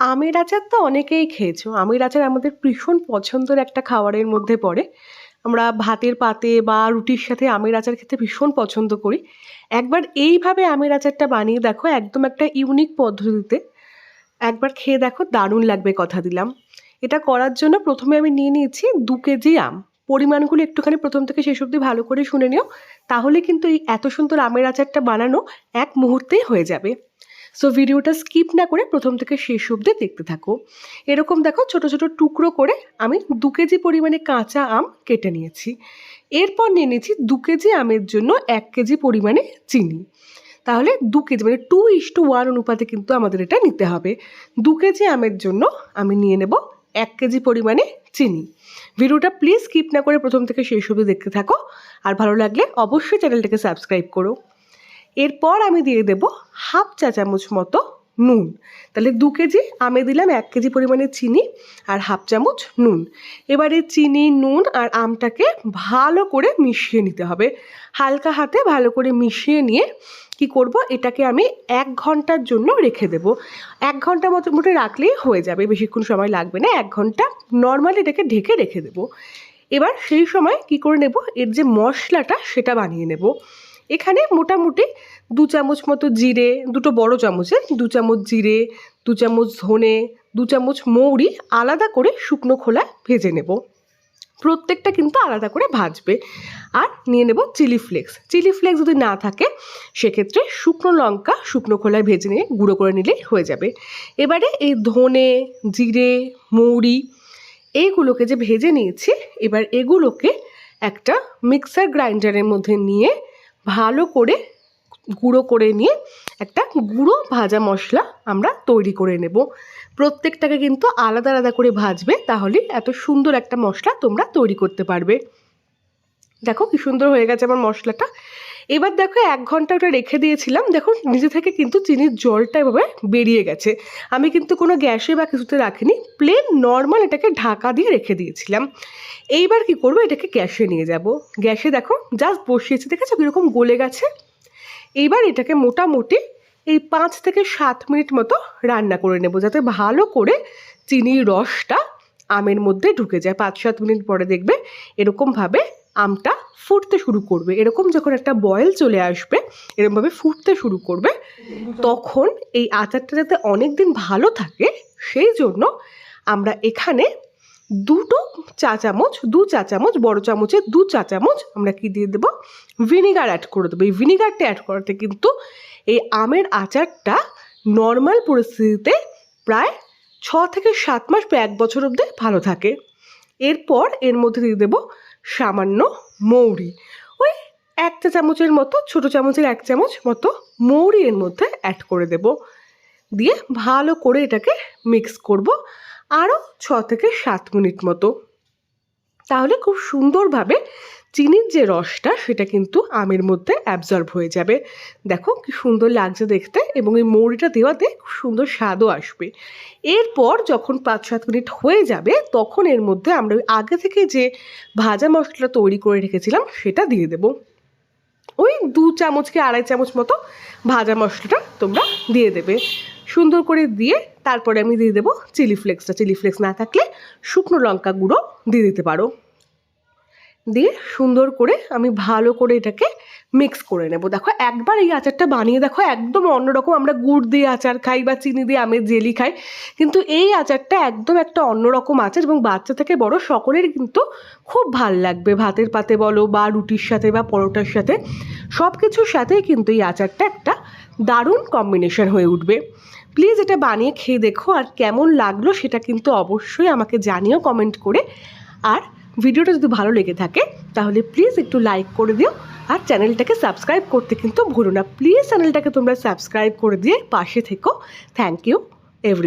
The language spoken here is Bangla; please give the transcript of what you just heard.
আমের আচার তো অনেকেই খেয়েছো। আমের আচার আমাদের ভীষণ পছন্দের একটা খাবারের মধ্যে পড়ে। আমরা ভাতের পাতে বা রুটির সাথে আমের আচার খেতে ভীষণ পছন্দ করি। একবার এইভাবে আমের আচারটা বানিয়ে দেখো, একদম একটা ইউনিক পদ্ধতিতে। একবার খেয়ে দেখো, দারুণ লাগবে কথা দিলাম। এটা করার জন্য প্রথমে আমি নিয়ে নিয়েছি দু কেজি আম। পরিমাণগুলো একটুখানি প্রথম থেকে শেষ অবধি ভালো করে শুনে নিও। তাহলে কিন্তু এই এত সুন্দর আমের আচারটা বানানো এক মুহূর্তেই হয়ে যাবে। সো ভিডিওটা স্কিপ না করে প্রথম থেকে শেষ অবধি দেখতে থাকো। এরকম দেখো ছোট ছোট টুকরো করে আমি দু কেজি পরিমাণে কাঁচা আম কেটে নিয়েছি। এরপর নিয়ে নিয়েছি দু কেজি আমের জন্য এক কেজি পরিমাণে চিনি। তাহলে দু কেজি মানে টু ইস টু ওয়ান অনুপাতে কিন্তু আমাদের এটা নিতে হবে। দু কেজি আমের জন্য আমি নিয়ে নেব এক কেজি পরিমাণে চিনি। ভিডিওটা প্লিজ স্কিপ না করে প্রথম থেকে শেষ অবধি দেখতে থাকো। আর ভালো লাগলে অবশ্যই চ্যানেলটাকে সাবস্ক্রাইব করো। এরপর আমি দিয়ে দেব হাফ চা চামচ মতো নুন। তাহলে দু কেজি, আমে দিলাম এক কেজি পরিমাণে চিনি আর হাফ চামচ নুন। এবারে চিনি, নুন আর আমটাকে ভালো করে মিশিয়ে নিতে হবে। হালকা হাতে ভালো করে মিশিয়ে নিয়ে কি করব, এটাকে আমি এক ঘণ্টার জন্য রেখে দেব। এক ঘণ্টা মতো মোটে রাখলেই হয়ে যাবে, বেশিক্ষণ সময় লাগবে না, এক ঘণ্টা নর্মালি এটাকে ঢেকে রেখে দেব। এবার সেই সময় কি করে নেব, এর যে মশলাটা সেটা বানিয়ে নেব। এখানে মোটামুটি দু চামচ মতো জিরে, দুটো বড় চামচে, দু চামচ জিরে, দু চামচ ধনে, দু চামচ মৌরি আলাদা করে শুকনো খোলায় ভেজে নেব। প্রত্যেকটা কিন্তু আলাদা করে ভাজবে। আর নিয়ে নেব চিলি ফ্লেক্স। চিলি ফ্লেক্স যদি না থাকে, সেক্ষেত্রে শুকনো লঙ্কা শুকনো খোলায় ভেজে নিয়ে গুঁড়ো করে নিলেই হয়ে যাবে। এবারে এই ধনে, জিরে, মৌরি এইগুলোকে যে ভেজে নিয়েছি, এবার এগুলোকে একটা মিক্সার গ্রাইন্ডারের মধ্যে নিয়ে ভালো করে গুঁড়ো করে নিয়ে একটা গুঁড়ো ভাজা মশলা আমরা তৈরি করে নেব। প্রত্যেকটাকে কিন্তু আলাদা আলাদা করে ভাজবে, তাহলে এত সুন্দর একটা মশলা তোমরা তৈরি করতে পারবে। দেখো কি সুন্দর হয়ে গেছে আমার মশলাটা। এবার দেখো এক ঘণ্টা ওটা রেখে দিয়েছিলাম। দেখো নিজে থেকে কিন্তু চিনির জলটা এভাবে বেরিয়ে গেছে। আমি কিন্তু কোনো গ্যাসে বা কিছুতে রাখিনি। প্লেন নর্মাল এটাকে ঢাকা দিয়ে রেখে দিয়েছিলাম। এইবার কি করব? এটাকে গ্যাসে নিয়ে যাব। গ্যাসে দেখো জাস্ট বসিয়েছি। দেখেছ কীরকম গলে গেছে? এইবার এটাকে মোটামুটি এই পাঁচ থেকে সাত মিনিট মতো রান্না করে নেব। যাতে ভালো করে চিনির রসটা আমের মধ্যে ঢুকে যায়। পাঁচ সাত মিনিট পরে দেখবে এরকমভাবে আমটা ফুটতে শুরু করবে। এরকম যখন একটা বয়েল চলে আসবে এরকমভাবে ফুটতে শুরু করবে, তখন এই আচারটা যাতে অনেক দিন ভালো থাকে, সেই জন্য আমরা এখানে দুটো চা চামচ, দু চা চামচ, বড় চামচে দু চা চামচ আমরা কি দিয়ে দেবো? ভিনিগার অ্যাড করে দেবো। এই ভিনিগারটা অ্যাড করাতে কিন্তু এই আমের আচারটা নর্মাল পরিস্থিতিতে প্রায় ছ থেকে সাত মাস বা এক বছর অবধি ভালো থাকে। এরপর এর মধ্যে দিয়ে দেবো সামান্য মৌরি। ওই একটা চামচের মতো, ছোটো চামচের এক চামচ মতো মৌরি এর মধ্যে অ্যাড করে দেব। দিয়ে ভালো করে এটাকে মিক্স করব আরও ছ থেকে সাত মিনিট মতো। তাহলে খুব সুন্দরভাবে চিনির যে রসটা, সেটা কিন্তু আমের মধ্যে অ্যাবজর্ব হয়ে যাবে। দেখো কি সুন্দর লাগছে দেখতে এবং এই মৌরিটা দেওয়াতে খুব সুন্দর স্বাদও আসবে। এরপর যখন পাঁচ সাত মিনিট হয়ে যাবে, তখন এর মধ্যে আমরা আগে থেকে যে ভাজা মশলাটা তৈরি করে রেখেছিলাম, সেটা দিয়ে দেবো। ওই দু চামচ কি আড়াই চামচ মতো ভাজা মশলাটা তোমরা দিয়ে দেবে। সুন্দর করে দিয়ে তারপরে আমি দিয়ে দেবো চিলি ফ্লেক্সটা। চিলি ফ্লেক্স না থাকলে শুকনো লঙ্কা গুঁড়ো দিয়ে দিতে পারো। দিয়ে সুন্দর করে আমি ভালো করে এটাকে মিক্স করে নেব। দেখো, একবার এই আচারটা বানিয়ে দেখো, একদম অন্যরকম আমরা গুড় দিয়ে আচার খাই বা চিনি দিয়ে আমের জেলি খাই, কিন্তু এই আচারটা একদম একটা অন্যরকম আচার এবং বাচ্চা থেকে বড় সকলের কিন্তু খুব ভালো লাগবে। ভাতের পাতে বলো বা রুটির সাথে বা পরোটার সাথে সব কিছুর সাথেই কিন্তু এই আচারটা একটা দারুণ কম্বিনেশন হয়ে উঠবে। প্লিজ এটা বানিয়ে খেয়ে দেখো আর কেমন লাগল সেটা কিন্তু অবশ্যই আমাকে জানিও কমেন্ট করে। আর ভিডিওটা যদি ভালো লেগে থাকে, তাহলে প্লিজ একটু লাইক করে দিও। আর চ্যানেলটাকে সাবস্ক্রাইব করতে কিন্তু ভুলো না। প্লিজ চ্যানেলটাকে তোমরা সাবস্ক্রাইব করে দিয়ে পাশে থেকো। Thank you every